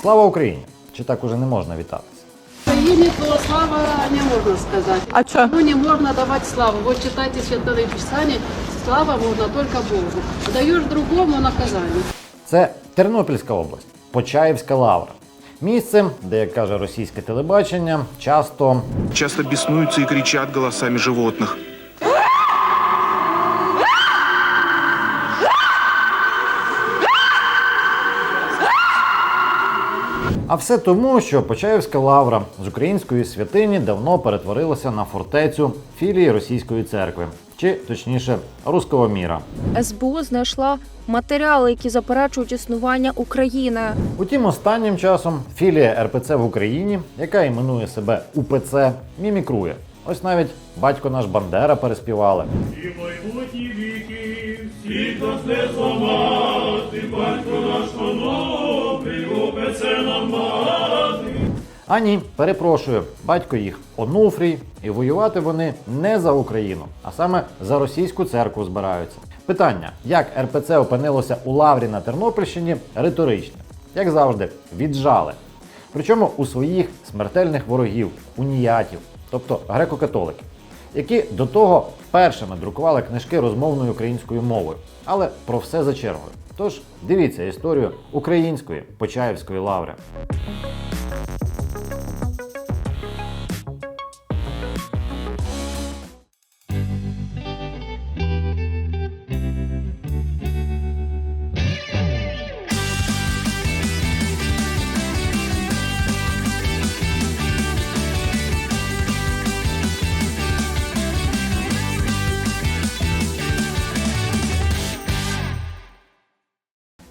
Слава Україні! Чи так уже не можна вітатися? Украине то слава не можно сказать. А чё? Ну не можно давать славу. Вот читайте Святое Писание, слава можно только Богу. Даешь другому наказание. Це Тернопільська область, Почаївська лавра. Місце, де, як каже російське телебачення, часто часто беснуются и кричат голосами животных. А все тому, що Почаївська лавра з української святині давно перетворилася на фортецю філії російської церкви, чи точніше руського міра. СБУ знайшла матеріали, які заперечують існування України. Утім, останнім часом філія РПЦ в Україні, яка іменує себе УПЦ, мімікрує. Ось навіть батько наш Бандера переспівали. І майбутні віки всіх нас не зламати, А ні, перепрошую, батько їх Онуфрій, і воювати вони не за Україну, а саме за російську церкву збираються. Питання, як РПЦ опинилося у лаврі на Тернопільщині, риторичне. Як завжди, віджали. Причому у своїх смертельних ворогів, уніятів, тобто греко-католиків, які до того першими друкували книжки розмовною українською мовою, але про все за чергою. Тож дивіться історію української Почаївської лаври.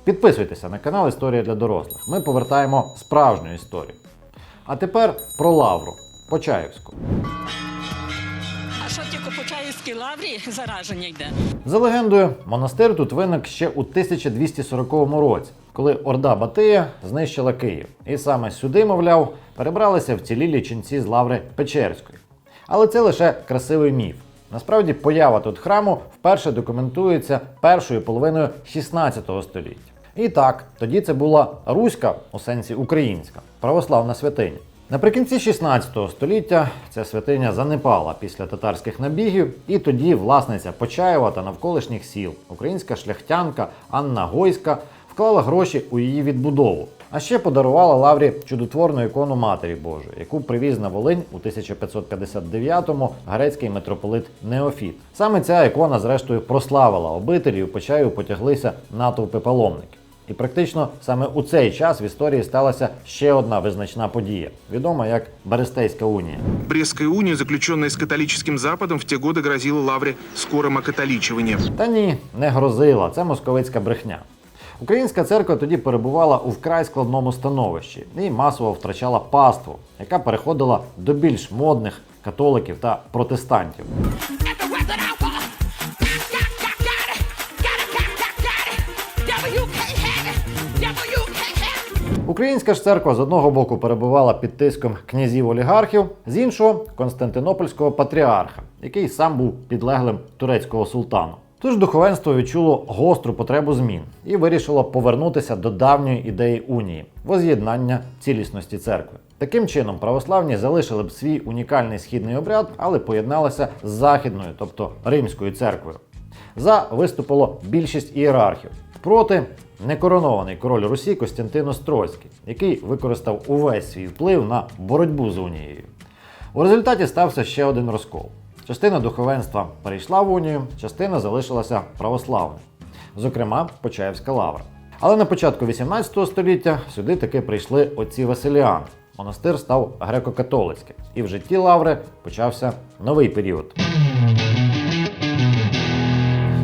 Підписуйтеся на канал Історія для дорослих. Ми повертаємо справжню історію. А тепер про лавру Почаївську. А що тільки по Чаївській лаврі зараження йде? За легендою, монастир тут виник ще у 1240 році, коли Орда Батия знищила Київ. І саме сюди, мовляв, перебралися вцілілі ченці з лаври Печерської. Але це лише красивий міф. Насправді, поява тут храму вперше документується першою половиною 16 століття. І так, тоді це була руська, у сенсі українська, православна святиня. Наприкінці 16 століття ця святиня занепала після татарських набігів, і тоді власниця Почаєва та навколишніх сіл, українська шляхтянка Анна Гойська, вклала гроші у її відбудову. А ще подарувала лаврі чудотворну ікону Матері Божої, яку привіз на Волинь у 1559-му грецький митрополит Неофіт. Саме ця ікона, зрештою, прославила обителі, і у Почаєву потяглися натовпи паломників. І практично саме у цей час в історії сталася ще одна визначна подія, відома як Берестейська унія. Брестская уния, заключенная с католическим Западом, в те годы грозила Лавре скорым окатоличиванием. Та ні, не грозила. Це московицька брехня. Українська церква тоді перебувала у вкрай складному становищі і масово втрачала паству, яка переходила до більш модних католиків та протестантів. Українська ж церква з одного боку перебувала під тиском князів олігархів, з іншого Константинопольського патріарха, який сам був підлеглим турецького султану. Тож духовенство відчуло гостру потребу змін і вирішило повернутися до давньої ідеї унії воз'єднання цілісності церкви. Таким чином, православні залишили б свій унікальний східний обряд, але поєдналися з західною, тобто римською церквою. За виступило більшість ієрархів. Проти некоронований король Русі Костянтин Острозький, який використав увесь свій вплив на боротьбу з унією. У результаті стався ще один розкол. Частина духовенства перейшла в унію, частина залишилася православною, зокрема Почаївська лавра. Але на початку 18 століття сюди таки прийшли отці Василіани. Монастир став греко-католицьким, і в житті лаври почався новий період.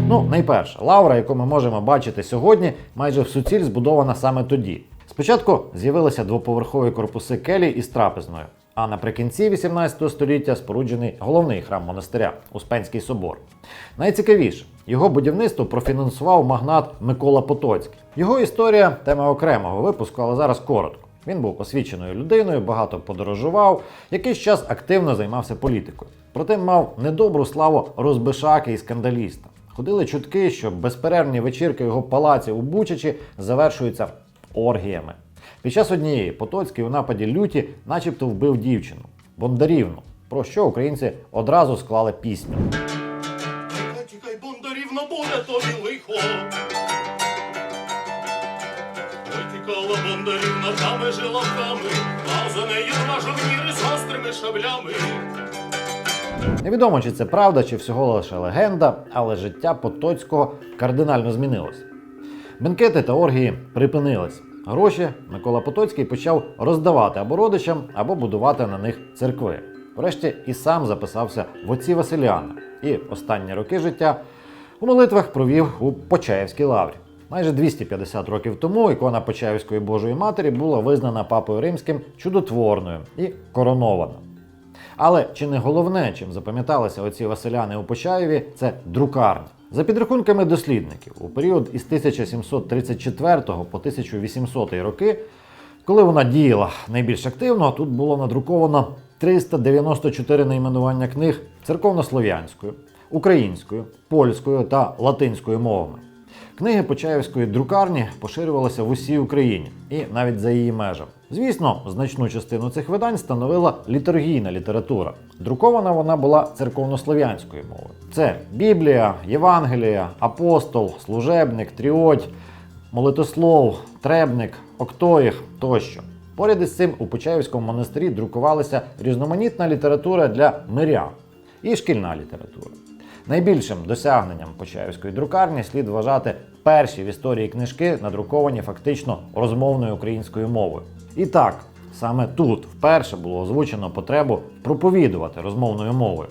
Ну, найперше, лавра, яку ми можемо бачити сьогодні, майже в суціль збудована саме тоді. Спочатку з'явилися двоповерхові корпуси келій із трапезною, а наприкінці 18 століття споруджений головний храм монастиря Успенський собор. Найцікавіше, його будівництво профінансував магнат Микола Потоцький. Його історія тема окремого випуску, але зараз коротко. Він був освіченою людиною, багато подорожував, якийсь час активно займався політикою. Проте мав недобру славу розбишаки і скандаліста. Ходили чутки, що безперервні вечірки його палаці у Бучачі завершуються оргіями. Під час однієї Потоцький у нападі люті начебто вбив дівчину Бондарівну, про що українці одразу склали пісню. Тікай, тікай, бондарівно, буде лихо. Ой, тікала бондарівна тами жилавками, а за нею два жовніри з гострими шаблями. Невідомо, чи це правда, чи всього лише легенда, але життя Потоцького кардинально змінилось. Бенкети та оргії припинились. Гроші Микола Потоцький почав роздавати або родичам, або будувати на них церкви. Врешті і сам записався в отці Василяна і останні роки життя у молитвах провів у Почаївській лаврі. Майже 250 років тому ікона Почаївської Божої Матері була визнана папою римським чудотворною і коронована. Але чи не головне, чим запам'яталися оці Василяни у Почаєві, це друкарня. За підрахунками дослідників, у період із 1734 по 1800 роки, коли вона діяла найбільш активно, тут було надруковано 394 найменування книг церковнослов'янською, українською, польською та латинською мовами. Книги Почаївської друкарні поширювалися в усій Україні і навіть за її межами. Звісно, значну частину цих видань становила літургійна література. Друкована вона була церковнослов'янською мовою. Це Біблія, Євангелія, Апостол, Служебник, Тріоть, Молитослов, Требник, Октоїх тощо. Поряд із цим у Почаївському монастирі друкувалася різноманітна література для мирян і шкільна література. Найбільшим досягненням Почаївської друкарні слід вважати перші в історії книжки, надруковані фактично розмовною українською мовою. І так, саме тут вперше було озвучено потребу проповідувати розмовною мовою.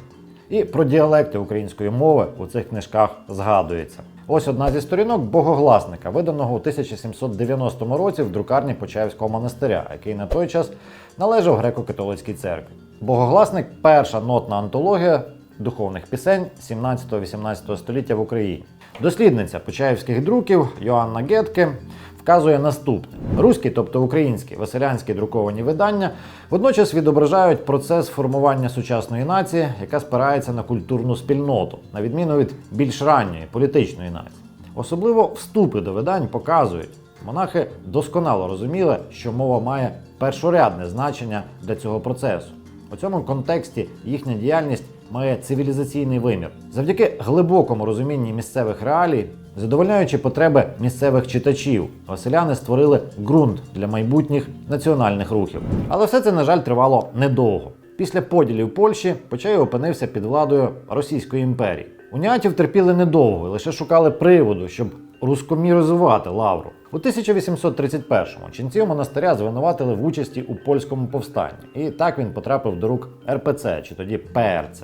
І про діалекти української мови у цих книжках згадується. Ось одна зі сторінок богогласника, виданого у 1790 році в друкарні Почаївського монастиря, який на той час належав греко-католицькій церкві. Богогласник перша нотна антологія духовних пісень 17-18 століття в Україні. Дослідниця почаївських друків Йоанна Гетке вказує наступне: руські, тобто українські веселянські друковані видання, водночас відображають процес формування сучасної нації, яка спирається на культурну спільноту, на відміну від більш ранньої політичної нації. Особливо вступи до видань показують, монахи досконало розуміли, що мова має першорядне значення для цього процесу. У цьому контексті їхня діяльність має цивілізаційний вимір. Завдяки глибокому розумінні місцевих реалій, задовольняючи потреби місцевих читачів, василяни створили ґрунт для майбутніх національних рухів. Але все це, на жаль, тривало недовго. Після поділів Польщі Почаїв опинився під владою Російської імперії. Уніатів терпіли недовго, лише шукали приводу, щоб рускоміризувати лавру. У 1831-му ченців монастиря звинуватили в участі у польському повстанні, і так він потрапив до рук РПЦ чи тоді ПРЦ.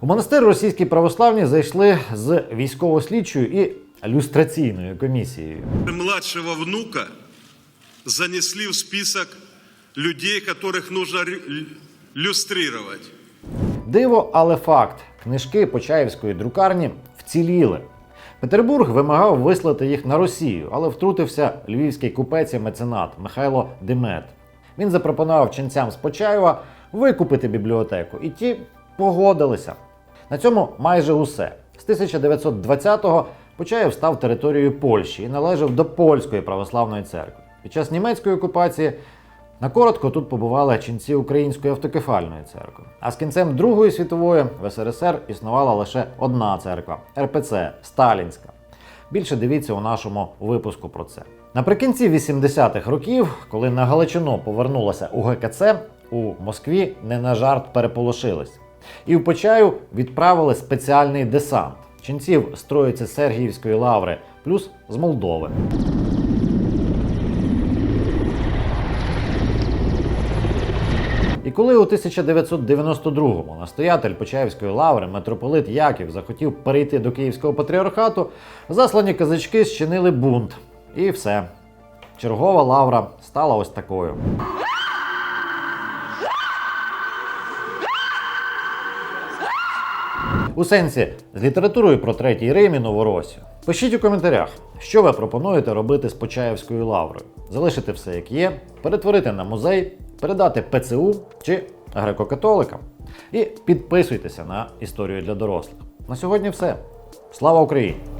У монастир російські православні зайшли з військово-слідчою і люстраційною комісією. младшего внука занесли в список людей, которых нужно люстрировать. Диво, але факт: книжки Почаївської друкарні вціліли. Петербург вимагав вислати їх на Росію, але втрутився львівський купець і меценат Михайло Демет. Він запропонував ченцям з Почаєва викупити бібліотеку, і ті погодилися. На цьому майже усе. З 1920-го Почаєв став територією Польщі і належав до польської православної церкви. Під час німецької окупації на коротко тут побували ченці Української автокефальної церкви. А з кінцем Другої світової в СРСР існувала лише одна церква РПЦ Сталінська. Більше дивіться у нашому випуску про це. Наприкінці 80-х років, коли на Галичину повернулася УГКЦ, у Москві не на жарт переполошились. І в Почаю відправили спеціальний десант ченців з Троїці Сергіївської лаври, плюс з Молдови. Коли у 1992-му настоятель Почаївської лаври митрополит Яків захотів перейти до Київського патріархату, заслані казачки зчинили бунт. І все. Чергова лавра стала ось такою. У сенсі з літературою про третій Рим і Новоросію. Пишіть у коментарях, що ви пропонуєте робити з Почаївською лаврою. Залишити все як є, перетворити на музей, передати ПЦУ чи греко-католикам. І підписуйтеся на історію для дорослих. На сьогодні все. Слава Україні!